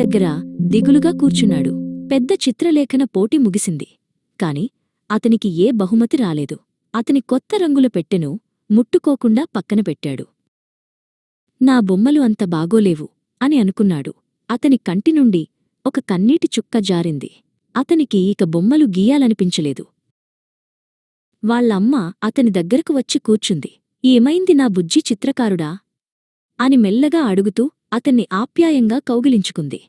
దగ్గర దిగులుగా కూర్చున్నాడు. పెద్ద చిత్రలేఖన పోటీ ముగిసింది. కాని అతనికి ఏ బహుమతి రాలేదు. అతని కొత్త రంగుల పెట్టెను ముట్టుకోకుండా పక్కన పెట్టాడు. నా బొమ్మలు అంత బాగోలేవు అని అనుకున్నాడు. అతని కంటి నుండి ఒక కన్నీటి చుక్క జారింది. అతనికి ఇక బొమ్మలు గీయాలనిపించలేదు. వాళ్ళమ్మ అతని దగ్గరకు వచ్చి కూర్చుంది. ఏమైంది నా బుజ్జి చిత్రకారుడా? అని మెల్లగా అడుగుతూ అతన్ని ఆప్యాయంగా కౌగిలించుకుంది.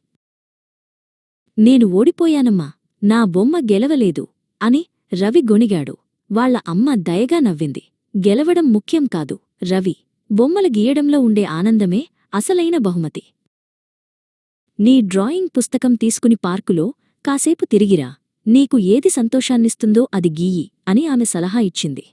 నేను ఓడిపోయానమ్మా నా బొమ్మ గెలవలేదు అని రవి గొణిగాడు. వాళ్ళ అమ్మ దయగా నవ్వింది. గెలవడం ముఖ్యం కాదు రవి. బొమ్మలు గీయడంలో ఉండే ఆనందమే అసలైన బహుమతి. నీ డ్రాయింగ్ పుస్తకం తీసుకుని పార్కులో కాసేపు తిరిగిరా. నీకు ఏది సంతోషాన్నిస్తుందో అది గీయి అని ఆమె సలహా ఇచ్చింది.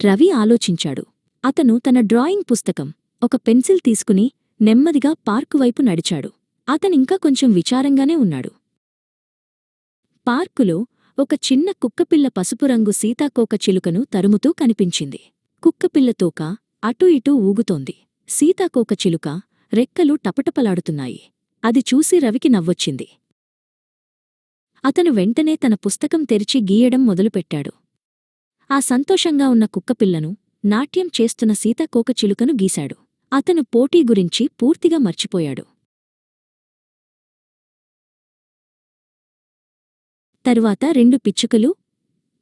రవి ఆలోచించాడు. అతను తన డ్రాయింగ్ పుస్తకం ఒక పెన్సిల్ తీసుకుని నెమ్మదిగా పార్కు వైపు నడిచాడు. అతనింకా కొంచెం విచారంగానే ఉన్నాడు. పార్కులో ఒక చిన్న కుక్కపిల్ల పసుపు రంగు సీతాకోక చిలుకను తరుముతూ కనిపించింది. కుక్కపిల్ల తోక అటూ ఇటూ ఊగుతోంది. సీతాకోక చిలుక రెక్కలు టపటపలాడుతున్నాయి. అది చూసి రవికి నవ్వొచ్చింది. అతను వెంటనే తన పుస్తకం తెరిచి గీయడం మొదలుపెట్టాడు. ఆ సంతోషంగా ఉన్న కుక్కపిల్లను నాట్యం చేస్తున్న సీతాకోక చిలుకను గీశాడు. అతను పోటీ గురించి పూర్తిగా మర్చిపోయాడు. తరువాత రెండు పిచ్చుకలు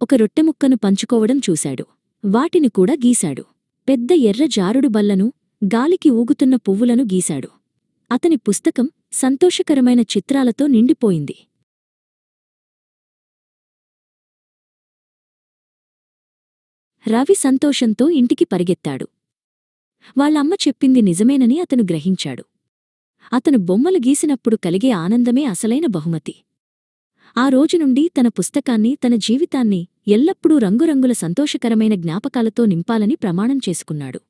ఒక రొట్టెముక్కను పంచుకోవడం చూశాడు. వాటిని కూడా గీశాడు. పెద్ద ఎర్ర జారుడు బల్లను గాలికి ఊగుతున్న పువ్వులను గీశాడు. అతని పుస్తకం సంతోషకరమైన చిత్రాలతో నిండిపోయింది. రవి సంతోషంతో ఇంటికి పరిగెత్తాడు. వాళ్ళమ్మ చెప్పింది నిజమేనని అతను గ్రహించాడు. అతను బొమ్మలు గీసినప్పుడు కలిగే ఆనందమే అసలైన బహుమతి. ఆ రోజు నుండి తన పుస్తకాన్ని తన జీవితాన్ని ఎల్లప్పుడూ రంగురంగుల సంతోషకరమైన జ్ఞాపకాలతో నింపాలని ప్రమాణం చేసుకున్నాడు.